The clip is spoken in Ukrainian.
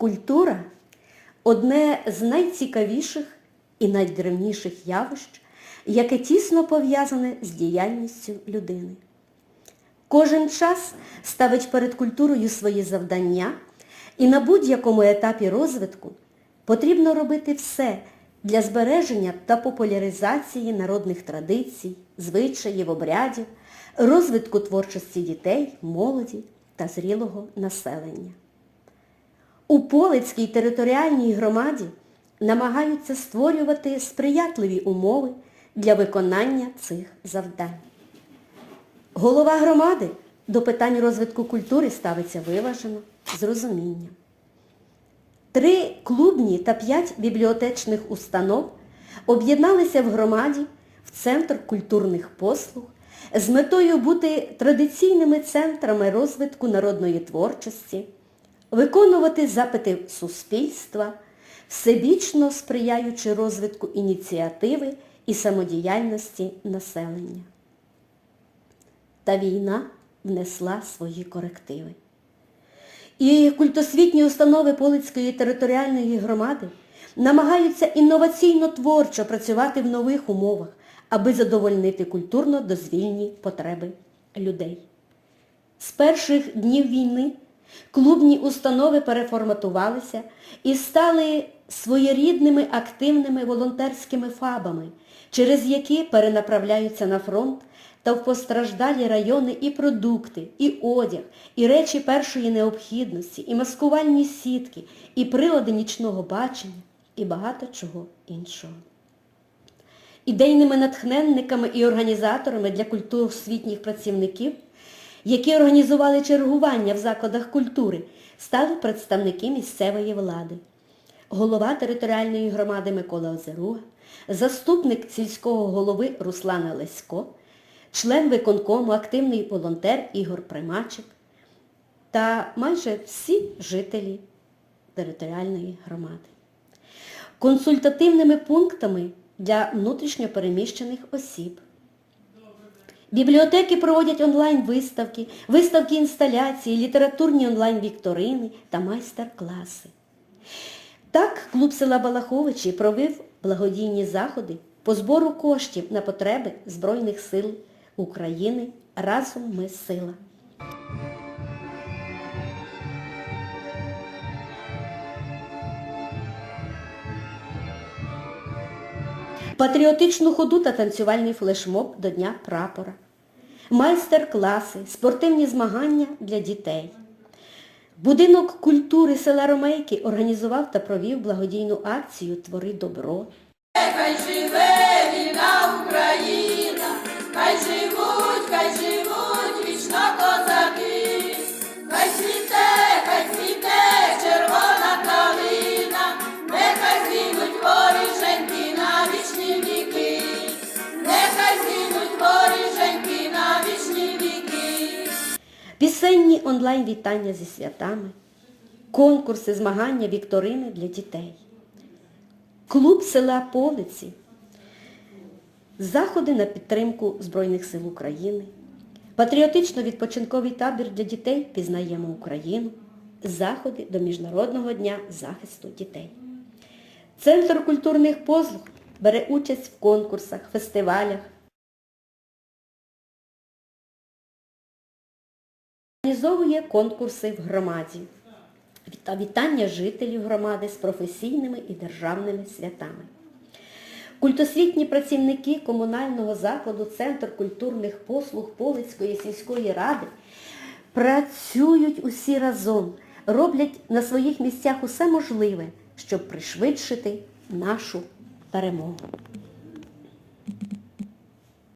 Культура одне з найцікавіших і найдревніших явищ, яке тісно пов'язане з діяльністю людини. Кожен час ставить перед культурою свої завдання, і на будь-якому етапі розвитку потрібно робити все для збереження та популяризації народних традицій, звичаїв, обрядів, розвитку творчості дітей, молоді та зрілого населення. У Полицькій територіальній громаді намагаються створювати сприятливі умови для виконання цих завдань. Голова громади до питань розвитку культури ставиться виважено, з розумінням. Три клубні та п'ять бібліотечних установ об'єдналися в громаді в Центр культурних послуг з метою бути традиційними центрами розвитку народної творчості, виконувати запити суспільства, всебічно сприяючи розвитку ініціативи і самодіяльності населення. Та війна внесла свої корективи. І культосвітні установи Полицької територіальної громади намагаються інноваційно-творчо працювати в нових умовах, аби задовольнити культурно-дозвільні потреби людей. З перших днів війни клубні установи переформатувалися і стали своєрідними активними волонтерськими фабами, через які перенаправляються на фронт та в постраждалі райони і продукти, і одяг, і речі першої необхідності, і маскувальні сітки, і прилади нічного бачення, і багато чого іншого. Ідейними натхненниками і організаторами для культуросвітніх працівників, які організували чергування в закладах культури, стали представники місцевої влади. Голова територіальної громади Микола Озеруга, заступник сільського голови Руслана Лесько, член виконкому, активний волонтер Ігор Примачик та майже всі жителі територіальної громади. Консультативними пунктами для внутрішньопереміщених осіб. Бібліотеки проводять онлайн-виставки, виставки інсталяції, літературні онлайн-вікторини та майстер-класи. Так, клуб села Балаховичі провів благодійні заходи по збору коштів на потреби Збройних сил України «Разом ми сила». Патріотичну ходу та танцювальний флешмоб до Дня прапора. Майстер-класи, спортивні змагання для дітей. Будинок культури села Ромейки організував та провів благодійну акцію Твори добро. Хай живе війна хай Пісенні онлайн-вітання зі святами, конкурси, змагання, вікторини для дітей. Клуб села Полиці, заходи на підтримку Збройних сил України, патріотично-відпочинковий табір для дітей «Пізнаємо Україну», заходи до Міжнародного дня захисту дітей. Центр культурних послуг бере участь в конкурсах, фестивалях, Організовує конкурси в громаді та вітання жителів громади з професійними і державними святами. Культосвітні працівники комунального закладу Центр культурних послуг Полицької сільської ради працюють усі разом, роблять на своїх місцях усе можливе, щоб пришвидшити нашу перемогу.